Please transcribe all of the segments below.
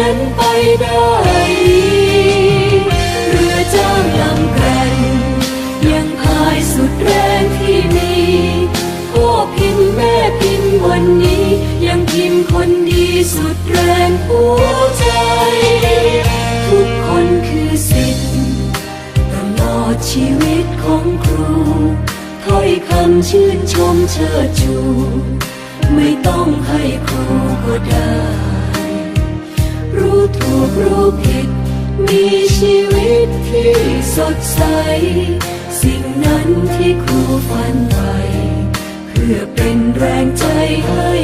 นั้นไปได้ดีเรือจ้างลำแกร่งยังพายสุดแรงที่มีพ่อพิมพ์แม่พิมพ์วันนี้ ยังพิมพ์คนดีสุดแรงหัวใจ ทุกคนคือสิทธิ์ตลอดชีวิตของครูถ้อยคำชื่นชมเชิดชู รู้ผิด มีชีวิตที่สดใส สิ่งนั้นที่ครูฝันไปเพื่อเป็นแรงใจให้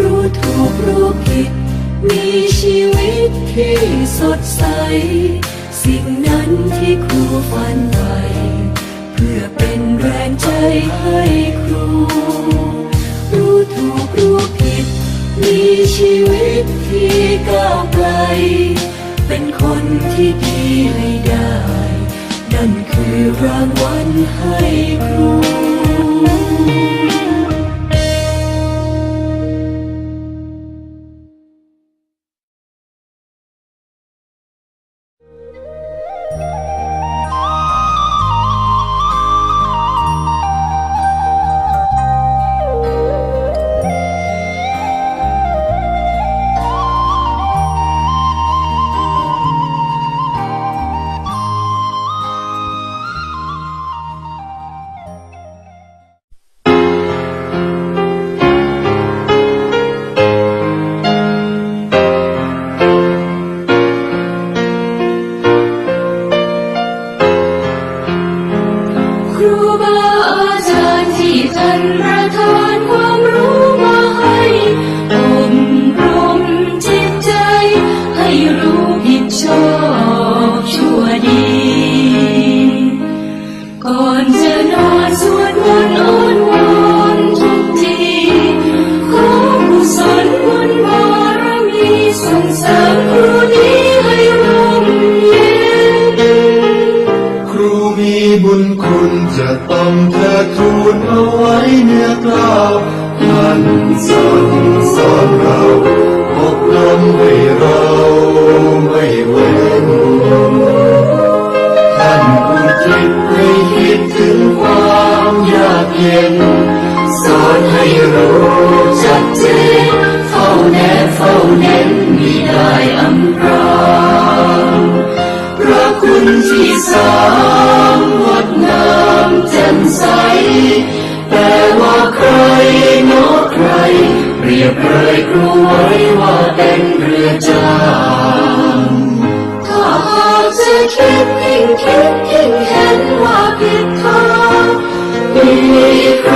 รู้ถูกรู้ผิด มีชีวิตที่สดใส สิ่งนั้นที่ครูฝันไปเพื่อเป็นแรงใจให้ครู รู้ถูกรู้ผิด มีชีวิตที่ก้าวไกล เป็นคนที่ดีให้ได้ นั่นคือรางวัลให้ครู ครูบาอาจารย์ที่ท่านประทานความรู้มาให้อบรมจิตใจ ให้รู้ผิดชอบชั่วดี ก่อนจะนอนสวดมนต์อ้อนวอนทุกที จะต้องเธอทูลเอาไว้เนื้อกล่าวท่านสั่งสอนเราอบรมให้เราไม่เว้นท่านอุทิศให้คิดถึงความยากเย็น สอนให้รู้ชัดเจนเฝ้าแนเฝ้าเน้นมิได้อำพรางพระคุณที่สา ไว้ว่าเป็นเรือจางถ้าหากจะคิดยิ่งคิดยิ่งเห็นว่าผิดทางมีใคร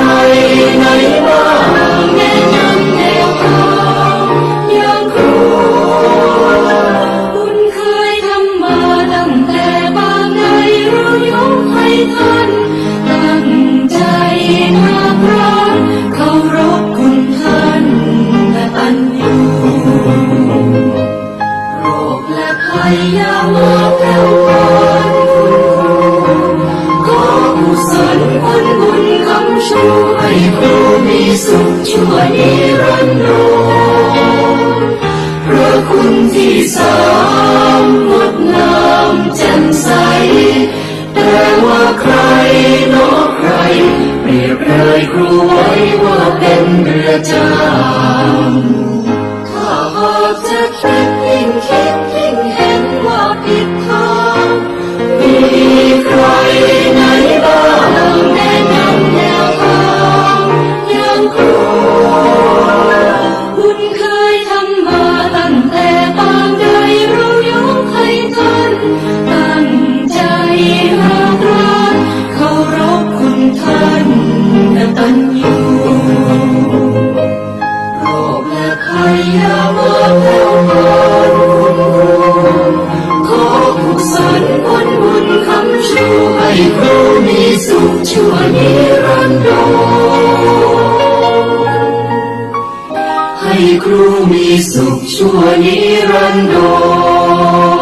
ชูให้ครูมีสุขชั่วนิรันดรพระคุณที่สามงดงามแจ่มใส แต่ว่าใครนอใคร เปรียบเลยครูไว้ว่าเป็นเรือจางถ้าหากจะคิดยิ่งคิด ครูมีสุขชั่วนิรันดร